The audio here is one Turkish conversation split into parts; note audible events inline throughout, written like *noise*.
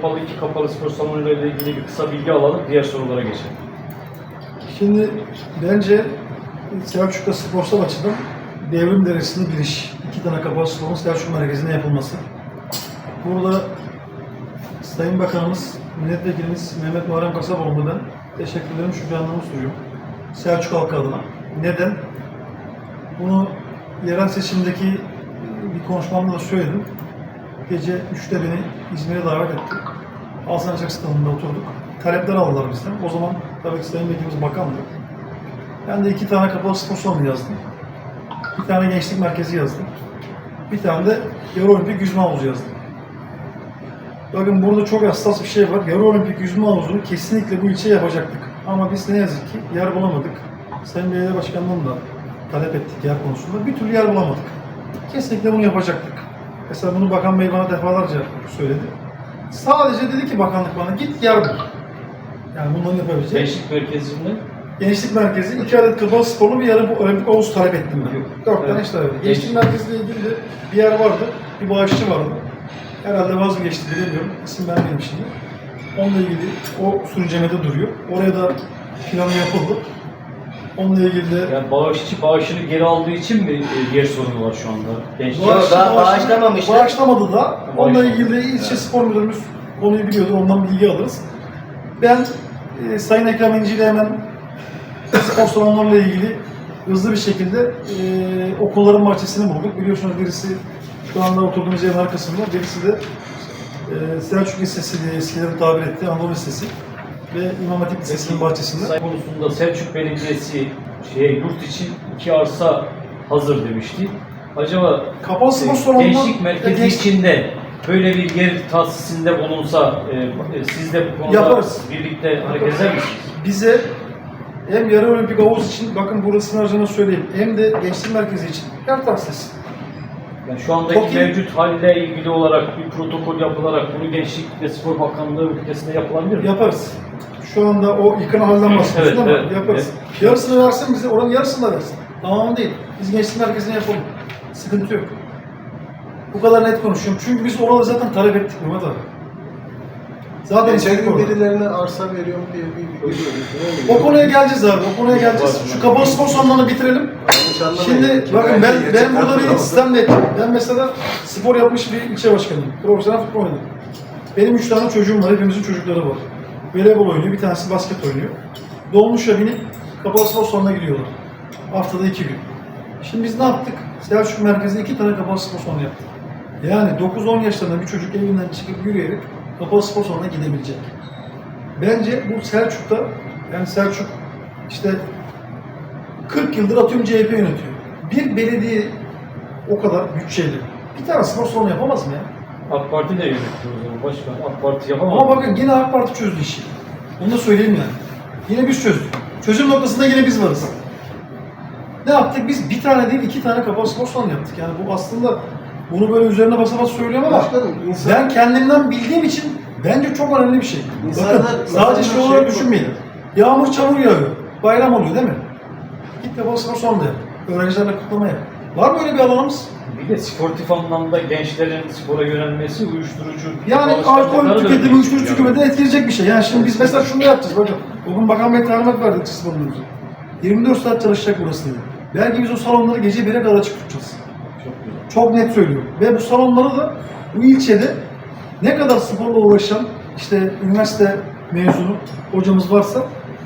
Kapalı iki kapalı spor salonuyla ilgili bir kısa bilgi alalım. Diğer sorulara geçelim. Şimdi bence Selçuk'ta sporsal açıdan devrim derecesinde bir iş. İki tane kapalı salonun Selçuk merkezine yapılması. Burada Sayın Bakanımız, Milletvekilimiz Mehmet Muharrem Kasaboğlu'na ben teşekkür ederim. Şükranlarımı sunuyorum. Selçuk halkı adına. Neden? Bunu yerel seçimdeki bir konuşmamda da söyledim. Gece 3'te beni İzmir'e davet etti. Alsan Açık oturduk. Talepler aldılar bizden. O zaman tabii ki Sayın Vekilimiz bakandı. Ben de iki tane kapalı spor salonu yazdım. Bir tane gençlik merkezi yazdım. Bir tane de yarı olimpik yüzme havuzu yazdım. Bakın burada çok hassas bir şey var. Yarı olimpik yüzme havuzunu kesinlikle bu ilçeye yapacaktık. Ama biz ne yazık ki yer bulamadık. Sayın Belediye Başkanı'ndan da talep ettik yer konusunda. Bir türlü yer bulamadık. Kesinlikle bunu yapacaktık. Mesela bunu Bakan Bey bana defalarca söyledi. Sadece dedi ki bakanlık bana git yer bul. Yani bunları yapabilecek. Gençlik merkezinde Gençlik merkezi iki adet kapalı sporlu bir yarı olimpik havuz talep ettim ben. Yok. Dört tane Evet. işte talep ettim. Gençlik- Gençlik merkeziyle ilgili de bir yer vardı. Bir bağışçı vardı. Herhalde vazgeçti bilemiyorum. İsim vermeyeyim şimdi. Onunla ilgili o sürüncemede duruyor. Oraya da planı yapıldı. Onunla ilgili de yani bağışçı bağışını geri aldığı için mi e, yer sorunu var şu anda? Gençlik Yok, daha bağışlamamıştı. Bağışlamadı da. Onunla ilgili de ilçe spor müdürümüz konuyu biliyordur. Ondan bilgi alırız. Ben e, Sayın Ekrem İnci ile hemen spor salonlarıyla ilgili hızlı bir şekilde e, okulların bahçesini bulduk. Biliyorsunuz birisi şu anda oturduğumuz yerin arkasında, birisi de e, Selçuk Lisesi diye eskilerin tabir ettiği Anadolu Lisesi ve İmam Hatip Lisesi'nin bahçesinde. Konusunda Selçuk Belediyesi şeye yurt için iki arsa hazır demişti. Acaba Kapalı spor e, salonunda gençlik merkezi genç- içinde böyle bir yer tahsisinde bulunsa e, e, siz de bu konuda Yaparız. birlikte hareket eder misiniz? bize hem yarı olimpik havuz için bakın burasını harcını söyleyeyim hem de gençlik merkezi için yer tahsis. Yani şu andaki Toki- mevcut halle ilgili olarak bir protokol yapılarak bunu Gençlik ve Spor Bakanlığı ülkesinde yapılabilir mi? Yaparız. Şu anda o yıkın halden bahsediyorsun Evet, ama evet, yaparız. evet. Yarısını versin bize, oranın yarısını da versin. Tamam değil. Biz gençlik merkezine yapalım. Sıkıntı yok. Bu kadar net konuşuyorum. Çünkü biz orada zaten talep ettik Mehmet abi. Zaten orada. birilerine arsa veriyorum diye bir. O konuya geleceğiz abi. O konuya geleceğiz. Şu kapalı spor salonlarını bitirelim. Şimdi bakın ben ben burada bir sistem de Ben mesela spor yapmış bir ilçe başkanıyım. Profesyonel futbol oynadım. Benim üç tane çocuğum var. Hepimizin çocukları var. Voleybol oynuyor. Bir tanesi basket oynuyor. Dolmuşa binip kapalı spor salonuna gidiyorlar. Haftada iki gün. Şimdi biz ne yaptık? Selçuk merkezinde iki tane kapalı spor salonu yaptık. Yani 9-10 yaşlarında bir çocuk evinden çıkıp yürüyerek kapalı spor salonuna gidebilecek. Bence bu Selçuk'ta yani Selçuk işte 40 yıldır atıyorum CHP yönetiyor. Bir belediye o kadar bütçeli. Bir tane spor salonu yapamaz mı ya? AK Parti de yönetiyor o zaman başkan. AK Parti yapamaz. Ama bakın yine AK Parti çözdü işi. Onu da söyleyeyim yani. Yine biz çözdük. Çözüm noktasında yine biz varız. Ne yaptık? Biz bir tane değil iki tane kapalı spor salonu yaptık. Yani bu aslında bunu böyle üzerine basa basa söylüyorum ama Başkanım, insan- ben kendimden bildiğim için bence çok önemli bir şey. İnsanlar- Bakın sadece insanlar şey olarak şey- düşünmeyin. Yağmur çamur yağıyor. Bayram oluyor değil mi? Git kapalı spor salonu da yap. Öğrencilerle kutlama yap. Var mı öyle bir alanımız? Bir de sportif anlamda gençlerin spora yönelmesi uyuşturucu Yani alışkanlıkları alkol da tüketimi, uyuşturucu değişiyor. tüketimi de etkileyecek bir şey. Yani şimdi biz mesela şunu yapacağız bakın. Bugün Bakan Bey talimat verdi açık salonumuza. 24 saat çalışacak burası dedi. Belki biz o salonları gece 1'e kadar açık tutacağız. Çok net söylüyorum. Ve bu salonları da bu ilçede ne kadar sporla uğraşan işte üniversite mezunu hocamız varsa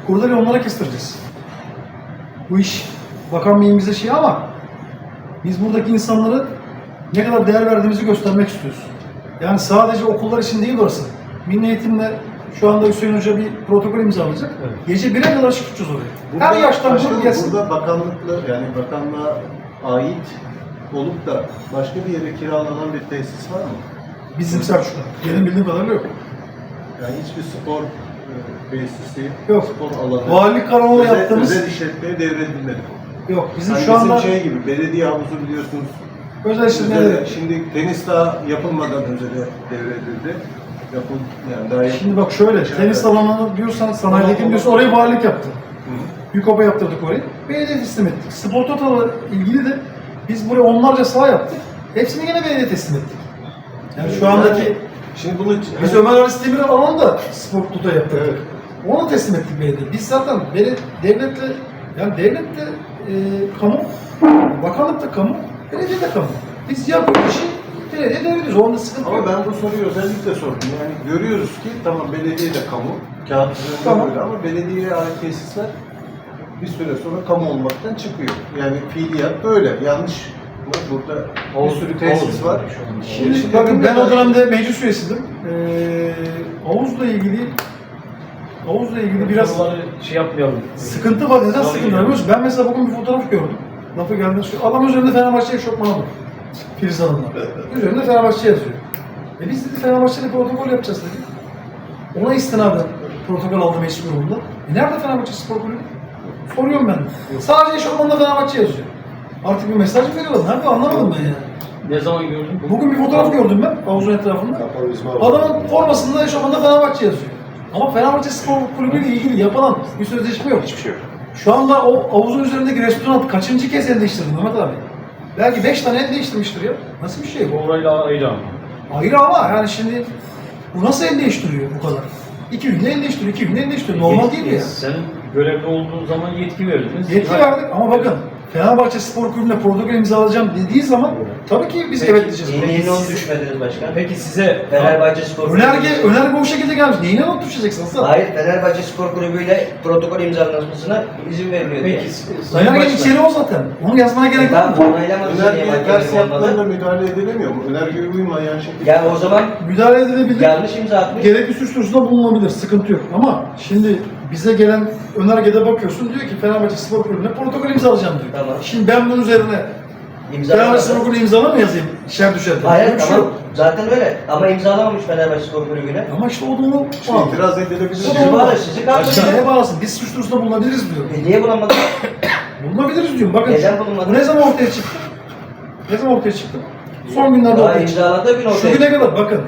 kurdele onlara kestireceğiz. Bu iş bakan beyimize şey ama biz buradaki insanları ne kadar değer verdiğimizi göstermek istiyoruz. Yani sadece okullar için değil orası. Milli Eğitim'le şu anda Hüseyin Hoca bir protokol imzalayacak. Evet. Gece 1'e kadar açık tutacağız orayı. Burada, Her yaştan grup gelsin. Burada bakanlıkla yani bakanlığa ait olup da başka bir yere kiralanan bir tesis var mı? Bizim Selçuk'ta. Benim bildiğim kadarıyla yok. Yani hiçbir spor e, tesisi, Yok. spor alanı, Valilik kanalı özel, yaptığımız özel işletmeye devredilmedi. yok. Bizim Yani şu anda şey gibi belediye havuzu biliyorsunuz. özel Özele- şimdi tenis daha yapılmadan özele devredildi. Yapıl, yani daha yapıl- Şimdi bak şöyle, tenis alanını diyorsan, sanayideki diyorsan orayı valilik yaptı. Yukopa yaptırdık orayı. Belediye teslim ettik. Spor Total'la ilgili de biz buraya onlarca saha yaptık. Hepsini yine belediye teslim ettik. Yani şu andaki Şimdi bunu Biz Ömer Halis Demirel alan da spor tuta yaptık. Evet. Onu teslim ettik belediye. Biz zaten beli, devletle, yani devlette e, kamu, bakanlık da kamu, belediye de kamu. Biz yapıyoruz işi, belediye devrediyoruz. Onda sıkıntı Ama yok. ben bu soruyu özellikle sordum. Yani görüyoruz ki tamam belediye de kamu, kağıt üzerinde Tamam. böyle ama belediyeye ait tesisler bir süre sonra kamu olmaktan çıkıyor. Yani fiiliyat böyle. Yanlış mı? Burada bir sürü tesis var. Şimdi Şimdi bakın ben o dönemde meclis üyesiydim. Ee, havuzla ilgili havuzla ilgili biraz şey yapmayalım. sıkıntı var. Neden sıkıntı var? Ben mesela bugün bir fotoğraf gördüm. Lafı geldi. Şu adam üzerinde Fenerbahçe eşofmanı var. Filiz Hanım'la. Üzerinde Fenerbahçe yazıyor. E biz dedi Fenerbahçe'de protokol yapacağız dedik. Ona istinaden protokol aldı meclis grubunda. E nerede Fenerbahçe Spor Kulübü? Soruyorum ben. de. Sadece eşofmanda Fenerbahçe yazıyor. Artık bir mesaj mı veriyorlar? Nerede anlamadım ben yani. Ne zaman gördün? Bugün bir fotoğraf gördüm ben havuzun etrafında. Adamın formasında eşofmanda Fenerbahçe yazıyor. Ama Fenerbahçe Spor Kulübü ile ilgili yapılan bir sözleşme yok. Hiçbir şey yok. Şu anda o havuzun üzerindeki restoran kaçıncı kez el değiştirdi Mehmet abi? Belki beş tane el değiştirmiştir ya. Nasıl bir şey bu? Orayla ayrı ama. Ayrı ama yani şimdi bu nasıl el değiştiriyor bu kadar? İki günde el değiştiriyor, iki günde el değiştiriyor. Normal değil mi ya? Senin görevli olduğun zaman yetki verdiniz. Yetki verdik ama bakın Fenerbahçe Spor Kulübü'ne protokol imzalayacağım dediği zaman tabii ki biz evet diyeceğiz. Yeni onu düşmediniz başkan. Peki size Fenerbahçe Spor Önerge, Kulübü- önerge o şekilde gelmiş. Neyine not düşeceksin Hasan? Hayır, Fenerbahçe Spor Kulübü ile protokol imzalanmasına izin veriliyor diye. Peki Sayın Önerge Başkan. içeri o zaten. Onu yazmana gerek yok. Tamam, onaylamadınız diye Önergeye mahkeme ters yaptığında olmadı. müdahale edilemiyor mu? Önergeye uymayan şekilde. Ya o zaman Müdahale edilebilir. yanlış imza atmış. Gerekli suç duyurusunda bulunabilir. Sıkıntı yok. Ama şimdi bize gelen önergede bakıyorsun diyor ki Fenerbahçe Spor Kulübü'ne protokol imzalayacağım diyor. Tamam. Şimdi ben bunun üzerine İmza Fenerbahçe Spor Kulübü imzala mı yazayım? Şer düşer. Hayır şey tamam. yok. Zaten öyle. Ama imzalamamış Fenerbahçe Spor Kulübü'ne. Ama işte o da onu Şimdi itiraz edilebilir. Sizi bağlı, sizi kaldırın. Neye bağlasın? Biz suç duyurusunda bulunabiliriz diyor. E niye bulamadın? *coughs* Bulunabiliriz diyorum. Bakın Neden bulunmadı? bu ne zaman ortaya çıktı? Ne zaman ortaya çıktı? Son günlerde Daha ortaya çıktı. gün Şu ortaya güne çıktı. kadar bakın.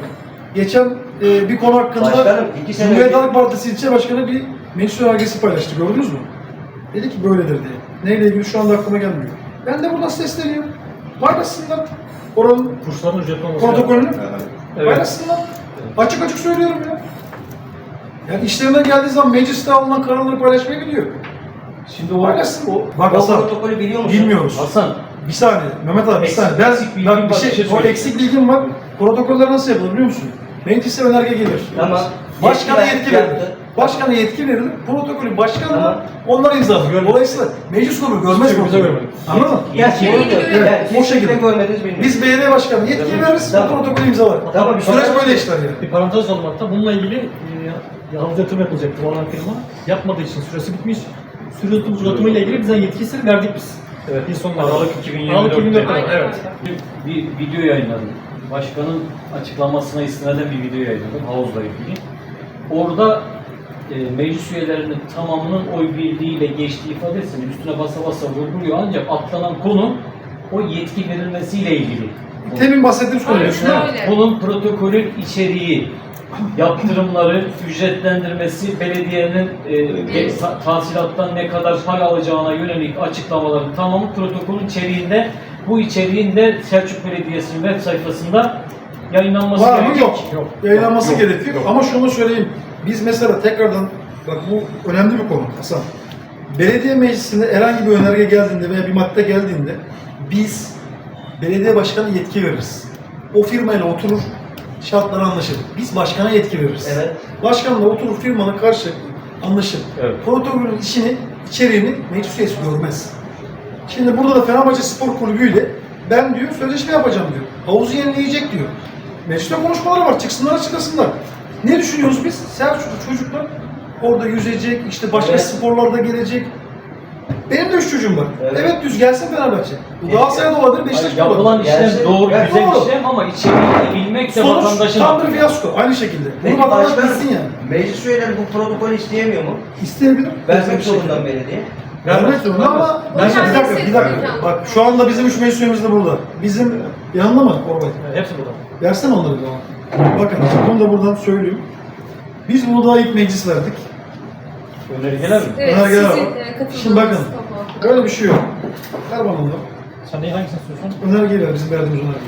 Geçen e, bir konu hakkında Başkanım, iki sene Cumhuriyet Halk Partisi ilçe başkanı bir meclis önergesi paylaştı. Gördünüz mü? Dedi ki böyledir diye. Neyle ilgili şu anda aklıma gelmiyor. Ben de buradan sesleniyorum. Paylaşsınlar. Oranın Kursların ücretli olması protokolünü. Evet. Paylaşsınlar. Açık açık söylüyorum ya. Yani işlerinden geldiği zaman mecliste alınan kararları paylaşmaya gidiyor. Şimdi o, Paylaşsın. o Bak O Hasan, protokolü biliyor musun? bilmiyoruz. Hasan Bir saniye, Mehmet abi bir Eksik- saniye. Ben, eksik bilgim bak, bir var, şey, bir şey o eksik bilgim var. Protokoller nasıl yapılır biliyor musun? Meclise önerge gelir. Tamam. Başkana Yetki verilir. Başkana yetki verilir. Protokolü başkanla Tamam. onlar imzalar. Dolayısıyla meclis grubu görmez görmedi. Anladın mı? Yetki Yani- yoktu. Evet, o şekilde. görmediniz bilmiyorum. Biz belediye başkanı yetki veririz, Tamam. protokolü imzalar. Tamam, Süreç sonra- böyle işler yani. Bir parantez olmak hatta bununla ilgili e, havuz yatırım yapılacaktı bu alan firma. Yapmadığı için süresi bitmiş. Süre uzatımı ile ilgili bize yetkisi verdik biz. Evet. Bir sonuna Aralık kadar. 2024'te. Aralık 2024'te. Aynen Evet. bir video yayınladım. Başkanın açıklamasına istinaden bir video yayınladım havuzla ilgili. Orada e, meclis üyelerinin tamamının oy birliğiyle geçtiği ifadesini üstüne basa basa vurguluyor ancak atlanan konu o yetki verilmesiyle ilgili. Temin bahsettiğimiz konu. Aynen öyle. Bunun protokolün içeriği, yaptırımları, ücretlendirmesi, belediyenin e, ge- ta- tahsilattan ne kadar para alacağına yönelik açıklamaların tamamı protokolün içeriğinde. Bu içeriğin de Selçuk Belediyesi'nin web sayfasında yayınlanması Var mı? gerekiyor. Yok. Yayınlanması Yok, gerekiyor. yok. Ama şunu söyleyeyim. Biz mesela tekrardan, bak bu önemli bir konu Hasan. Belediye meclisinde herhangi bir önerge geldiğinde veya bir madde geldiğinde biz belediye başkanı yetki veririz. O firmayla oturur, şartları anlaşır. Biz başkana yetki veririz. Evet. Başkanla oturur firmanın karşı anlaşır. Evet. Protokolün işini, içeriğini meclis üyesi görmez. Şimdi burada da Fenerbahçe Spor Kulübü ile ben diyor sözleşme yapacağım diyor. Havuzu yenileyecek diyor. Mecliste konuşmaları var. Çıksınlar açıklasınlar. Ne düşünüyoruz biz? Selçuklu çocuklar orada yüzecek, işte başka Evet. sporlarda gelecek. Benim de üç çocuğum var. Evet, Evet. düz gelsin Fenerbahçe. Bu Galatasaray'da olabilir, Beşiktaş'ta Yapılan olabilir. işlem Gerçi- doğru, Evet, güzel doğru. işlem ama içeriğini bilmek de Sonuç vatandaşın tam bir fiyasko. Aynı şekilde. Bunu vatandaş bilsin yani. meclis üyeleri bu protokolü isteyemiyor mu? İsteyebilir. Vermek zorundan belediye. Vermek zorunda ama Ben- bir dakika, bir dakika. Bak şu anda bizim üç meclis üyemiz de burada. Bizim yanında mı Orbay? Hepsi burada. Versene onları da. Bakın bunu da buradan söyleyeyim. Biz bunu daha ilk meclis verdik. Önergeler mi? Evet, Önergeler sizin e, katıldığınız Şimdi bakın. toplantıda. Öyle bir şey yok. Ver bana onları. Sen neyi hangisini istiyorsun? Önergeler bizim verdiğimiz önerge.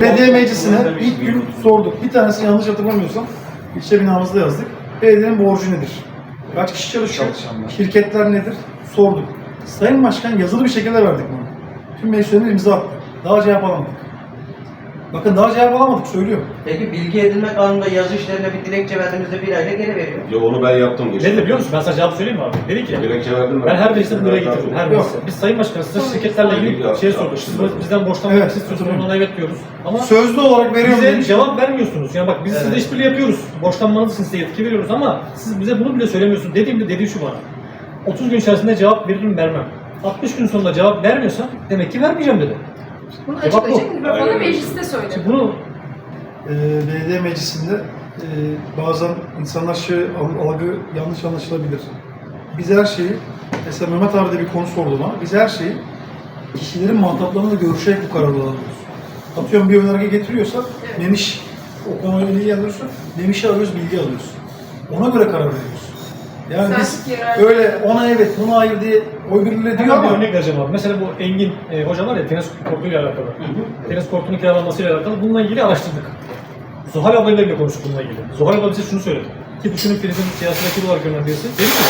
Belediye meclisine ilk gün sorduk. Bir tanesi yanlış hatırlamıyorsam ilçe binamızda yazdık. Belediyenin borcu nedir? Kaç kişi çalışıyor? Çalışanlar. Şirketler nedir? Sorduk. Sayın Başkan yazılı bir şekilde verdik bunu. Tüm meclislerine imza attı. Daha cevap alamadık. Bakın daha cevap alamadık söylüyorum. Peki bilgi edinme kanununda yazı işlerine bir dilekçe verdiğimizde bir ayda geri veriyor. Ya onu ben yaptım Ne dedi biliyor musun? Ben sana cevap söyleyeyim mi abi? Dedi ki Gerekçe verdim mi? ben her mecliste buraya getirdim. Her Yok. Biz Sayın Başkanım size şirketlerle ilgili şey sorduk. Siz bizden borçlanmak Evet. istiyorsunuz. Ona evet diyoruz. Ama Sözlü olarak veriyorum bize demiş. cevap vermiyorsunuz. Yani bak biz Evet. sizle işbirliği yapıyoruz. Borçlanmanız için size yetki veriyoruz ama siz bize bunu bile söylemiyorsunuz. Dediğimde dediği şu bana. 30 gün içerisinde cevap veririm vermem. 60 gün sonunda cevap vermiyorsan demek ki vermeyeceğim dedi. Bunu Cevap bu. açıklayacak mikrofona Aynen. mecliste. Şimdi bunu Ee, belediye meclisinde e, bazen insanlar şey al- algı yanlış anlaşılabilir. Biz her şeyi, mesela Mehmet abi de bir konu sordu bana. Biz her şeyi kişilerin muhataplarıyla görüşerek bu kararı alıyoruz. Atıyorum bir önerge getiriyorsa, Evet. Memiş o konuyla ilgili alıyorsa, Memiş'i arıyoruz, bilgi alıyoruz. Ona göre karar veriyoruz. Yani biz Yerel- öyle ona evet, buna hayır diye oy birliğiyle diyor ama örnek vereceğim abi. Mesela bu Engin e, hoca var ya tenis kortuyla alakalı. Tenis kortunun kiralanmasıyla alakalı. Bununla ilgili araştırdık. Zuhal ablayla bile konuştuk bununla ilgili. Zuhal abla bize şunu söyledi. Ki düşünün Filiz'in siyasi rakip olarak görünen birisi. Dedi ki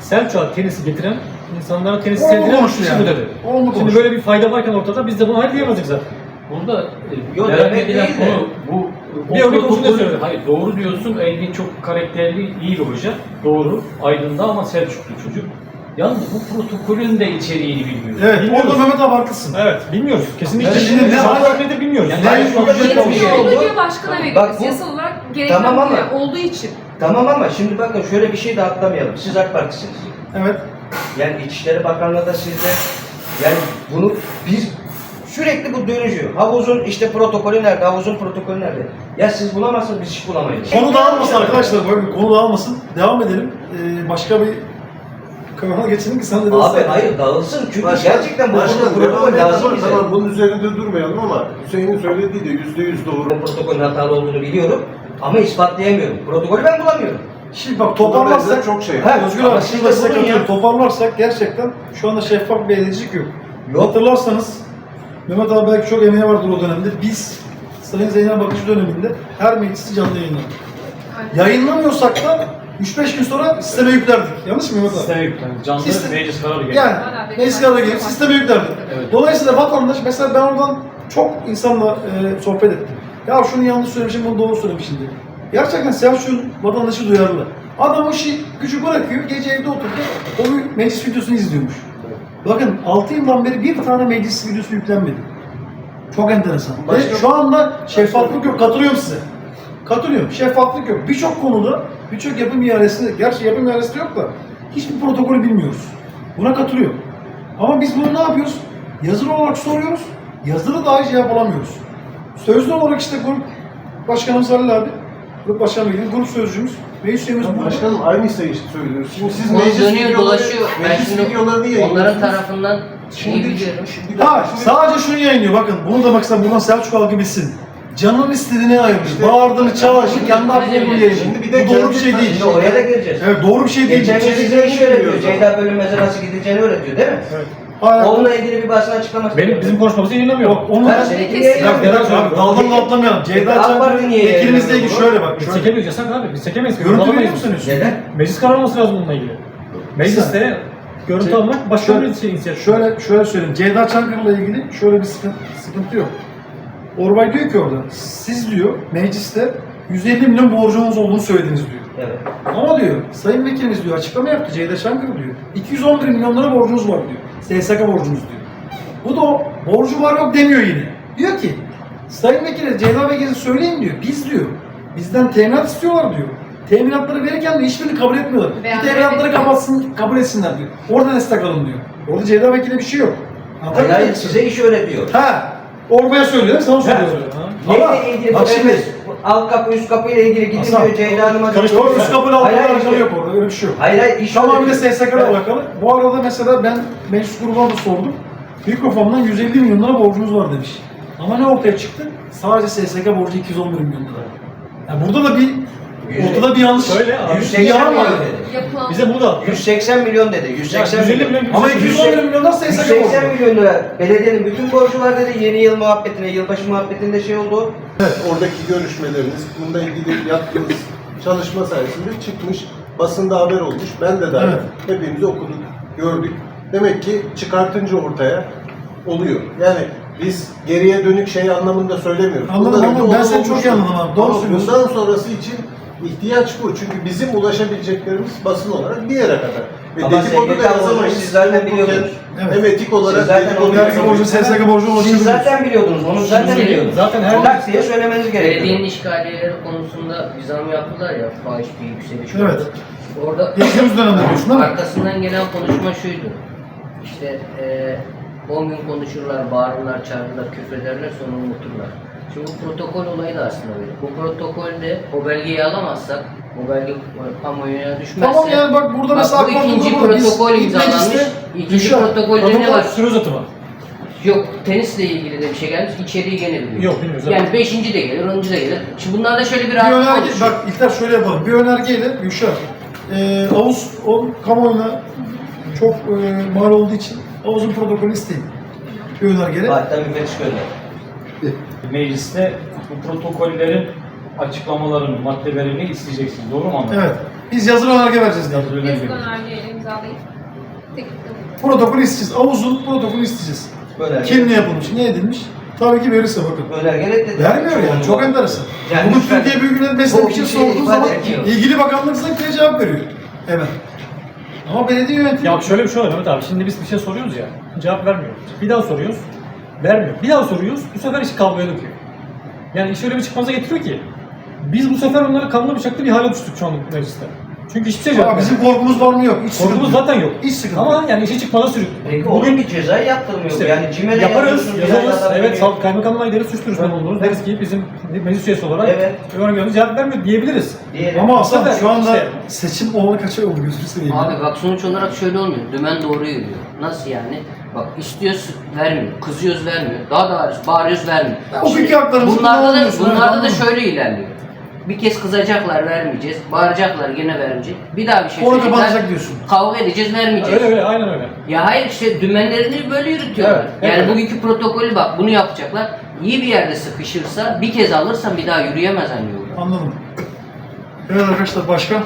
Selçuk'a tenisi getiren, insanlara tenisi mu sevdiren konuştu kişi yani? bu dedi. Mu Şimdi konuştu? böyle bir fayda varken ortada biz de buna hayır diyemezdik zaten. Burada e, Yok, merak demek edilen değil de. konu bu. Bir örnek olsun söyledim. Hayır doğru diyorsun. Engin çok karakterli, iyi bir hoca. Doğru. Aydın'da ama Selçuklu çocuk. Yalnız bu protokolün de içeriğini bilmiyor. evet, Bilmiyoruz. orada Mehmet abi haklısın. Evet, bilmiyoruz. Kesinlikle. Ben şimdi ne- Şartlar nedir bilmiyoruz. Yani bir- almış. bir- Yetki oldu. olduğu başkana Bak veriyoruz. bu- Yasal olarak gereken Tamam ama- olduğu için. Tamam ama şimdi bakın şöyle bir şey de atlamayalım. Siz AK Partisiniz. Evet. Yani İçişleri Bakanlığı da sizde. Yani bunu biz sürekli bu dönüşüyor. Havuzun işte protokolü nerede? Havuzun protokolü nerede? Ya siz bulamazsınız biz hiç bulamayız. Konu dağılmasın arkadaşlar. Bakın konu dağılmasın. Devam edelim. Ee, başka bir kanala geçelim ki sen de Abi hayır dağılsın çünkü gerçekten bu konuda devam protokol lazım bize. Tamam bunun üzerinde durmayalım ama Hüseyin'in söylediği de yüzde yüz doğru. Bu protokolün hatalı olduğunu biliyorum ama ispatlayamıyorum. Protokolü ben bulamıyorum. Şimdi bak Toparlarsak çok şey. Ha, Özgür ama abi siz şurada de size bulun ya. Toparlarsak gerçekten şu anda şeffaf bir elecilik yok. Yok. Hatırlarsanız Mehmet abi belki çok emeği vardır o dönemde. Biz Sayın Zeynep Bakıcı döneminde her meclisi canlı yayınladık. Yayınlamıyorsak da 3-5 gün sonra sisteme yüklerdik. Yanlış mı Mehmet abi? Sisteme yüklendi. Canlı Sistem- meclis kararı geldi. Yani meclis kararı gelip sisteme yüklerdik. Evet. Dolayısıyla vatandaş, mesela ben oradan çok insanla e, sohbet ettim. Ya şunu yanlış söylemişim, bunu doğru söylemişim diye. Gerçekten Selçuk'un vatandaşı duyarlı. Adam o işi gücü bırakıyor, gece evde oturup o bir meclis videosunu izliyormuş. Bakın 6 yıldan beri bir tane meclis videosu yüklenmedi. Çok enteresan. Ve Başka- şu anda şeffaflık yok. Katılıyorum size. Katılıyorum. Şeffaflık yok. Birçok konuda, birçok yapım ihalesinde, gerçi yapım ihalesi de yok da hiçbir protokolü bilmiyoruz. Buna katılıyorum. Ama biz bunu ne yapıyoruz? Yazılı olarak soruyoruz. Yazılı dahi cevap alamıyoruz. Sözlü olarak işte grup başkanımız Halil abi, grup başkanı grup sözcümüz, meclis. Başkanım aynıysa işte söylüyoruz. Şimdi siz Konu meclis dönüyor videoları, dolaşıyor. Ben meclis şimdi videolarını onların yayınlıyorsunuz. tarafından şeyi Şimdi, biliyorum. şimdi, Ha, şimdi, sadece şunu yayınlıyor bakın. Bunu demek istedim. Buradan Selçuk halkı bilsin. Canın istediğini ayırmış. İşte- Bağırdığını, çağırdığını kendi aklına yayınlıyor. Şimdi bir de Bu doğru bir şey değil. Şimdi oraya da gireceğiz. Evet doğru bir şey değil. Geçen gün size iş öğretiyor. Ceyda bölünmeze nasıl gidileceğini öğretiyor değil mi? Hala Onunla ilgili bir basın açıklaması. Benim, bizim konuşmamızı yayınlamıyor. yok onu seninki niye Ya, yayınlamıyor? Berat abi daldan da atlamayalım. Ceyda AK Can Parti niye vekilimizle ilgili yayınlamıyor şöyle bak. Biz Şöyle. çekemeyiz yasak abi. Biz çekemeyiz. Görüntü veriyor alamayız. mu sanıyorsun? Neden? Meclis kararı olması lazım bununla ilgili. Mecliste görüntü Şey- almak başka şöyle- bir şey inisiyatif. Şöyle şöyle söyleyeyim. Ceyda Çankırı'la ilgili şöyle bir sıkıntı, sıkıntı yok. Orbay diyor ki orada, siz diyor mecliste 150 milyon borcunuz olduğunu söylediniz diyor. Evet. Ama diyor, Sayın Vekilimiz diyor, açıklama yaptı Ceyda Şankır diyor. 211 milyon lira borcunuz var diyor. SSK borcunuz diyor. Bu da o, borcu var yok demiyor yine. Diyor ki, Sayın Vekil'e, Ceyda Vekil'e söyleyin diyor, biz diyor, bizden teminat istiyorlar diyor. Teminatları verirken de hiçbirini kabul etmiyorlar. Beyan Bu teminatları kapatsın, kabul etsinler diyor. Oradan destek alın diyor. Orada Ceyda Vekil'e bir şey yok. Hayır size iş öğretiyor. Ha, Orbaya söylüyor, sana söylüyor. Ama Neyle ilgili bak bu şimdi, alt kapı üst kapı ile ilgili Hasan, gidiliyor Ceyda Hanım'a karıştırma, üst kapıyla alt Hayır, kapıyla hayır, işte- yok orada, öyle bir şey yok. Hayır hayır iş Tamamıyla. SSK'la Evet. alakalı. Bu arada mesela ben meclis grubuna da sordum. Mikrofondan 150 milyon lira borcumuz var demiş. Ama ne ortaya çıktı? Sadece SSK borcu 211 milyon lira. Yani burada da bir Ortada bir yanlış. Şöyle abi. 180 yalan milyon var. dedi. Yapılan Bize bunu da 180 milyon dedi. 180 150 milyon. milyon Ama 180 211 milyonlar SSK 180 borcu. milyon lira belediyenin bütün borcu var dedi. Yeni yıl muhabbetine, yılbaşı muhabbetinde şey oldu. Evet, oradaki görüşmeleriniz, bununla ilgili yaptığınız çalışma sayesinde çıkmış, basında haber olmuş. Ben de dahil Evet. hepimiz okuduk, gördük. Demek ki çıkartınca ortaya oluyor. Yani biz geriye dönük şey anlamında söylemiyoruz. Anladım, Bundan önce anladım. Ben olan seni çok olmuştur. iyi anladım abi. Doğru Ama söylüyorsun. Bundan sonrası için ihtiyaç bu. Çünkü bizim ulaşabileceklerimiz basın olarak bir yere kadar. Ve Ama dedikodu da SGK borcu yazamayız. siz zaten biliyordunuz. Evet. Hem etik olarak Siz zaten dedikodu onu Vergi borcu, yazamayız. SSK borcu Siz ulaşabiliriz. zaten biliyordunuz, onu zaten Şimdi biliyordunuz. zaten her- Tak diye söylemeniz Belediyenin gerekiyor. işgaliyeleri konusunda bir zam yaptılar ya, fahiş bir yükseliş Evet. oldu. Orada Geçtiğimiz dönemde diyorsun değil mi? arkasından gelen konuşma şuydu. İşte eee 10 gün konuşurlar, bağırırlar, çağırırlar, küfrederler sonra unuturlar. Şimdi bu protokol olayı da aslında böyle. Bu protokolde o belgeyi alamazsak, o belge kamuoyuna düşmezse... Tamam yani bak burada mesela bu ikinci biz protokol ilk imzalanmış. İkinci protokolde ne var? süre uzatımı. Yok tenisle ilgili de bir şey gelmiş. İçeriği gene biliyor. Yok, bilmiyoruz, Yani evet. beşinci de gelir, onuncu da gelir. Şimdi bunlarda şöyle bir Bir rahatlık önerge, oluşuyor. bak İlter şöyle yapalım. Bir önergeyle Gülşah, e, Avuz o kamuoyuna çok e, mal olduğu için Avuz'un protokolünü isteyin. Bir önergeyle. Hatta müfettiş gönderdi. Mecliste bu protokollerin açıklamalarını, maddelerini isteyeceksiniz. Doğru mu anladım? Evet. Biz yazılı önerge vereceğiz. Yazılı önerge. Yazılı önergeyle imzalayıp teklifte Protokolü isteyeceğiz. Avuz'un protokolü isteyeceğiz. Böyle Kim ne yapılmış, ne edilmiş? Tabii ki verirse bakın. Önerge reddedildi. Vermiyor yani. Çok enteresan. Yani lütfen- Türkiye Büyük Millet Meclisi'ne bir şey şey sorduğu zaman etmiyor. ilgili bakanlık zaten cevap veriyor. Hemen. Ama belediye yönetimi... Ya şöyle bir şey var Mehmet abi. Şimdi biz bir şey soruyoruz ya. Cevap vermiyor. Bir daha soruyoruz. Vermiyor. Bir daha soruyoruz. Bu sefer iş kavgaya döküyor. Yani iş öyle bir çıkmaza getiriyor ki. Biz bu sefer onları kanlı bıçaklı bir hale düştük şu an mecliste. Çünkü hiçbir şey cevap Ama bizim korkumuz var mı yok. Hiç sıkıntı Korkumuz yok. zaten yok. Hiç sıkıntı Ama yok. yani işi çıkmaza sürüklüyor. Peki onun bir cezayı yaptırmıyor. İşte yani CİMER'e yaparız, yazarız. Evet, sal- kaymakamla gideriz suç duyurusunda bulunuruz. Deriz ki bizim meclis üyesi olarak Evet. öğrenmiyoruz, cevap vermiyor diyebiliriz. Diyelim. Ama Hasan sefer şu anda işte- seçim olanı kaça oldu gözünü seveyim. Abi bak sonuç olarak şöyle olmuyor. Dümen doğru yürüyor. Nasıl yani? Bak istiyoruz vermiyor. Kızıyoruz vermiyor. Daha da bağırıyoruz, bağırıyoruz vermiyor. Ya o hukuki haklarımızı bunlarda da, bunlarda da anladın mı? şöyle ilerliyor. Bir kez kızacaklar vermeyeceğiz. Bağıracaklar gene vermeyecek. Bir daha bir şey Sonra söyleyecekler. kapanacak diyorsun. Kavga edeceğiz vermeyeceğiz. Öyle öyle, aynen öyle. Ya hayır işte dümenlerini böyle yürütüyorlar. Evet, yani evet. bugünkü protokolü bak bunu yapacaklar. İyi bir yerde sıkışırsa bir kez alırsan bir daha yürüyemez hani yolda. Anladım. Evet arkadaşlar başka?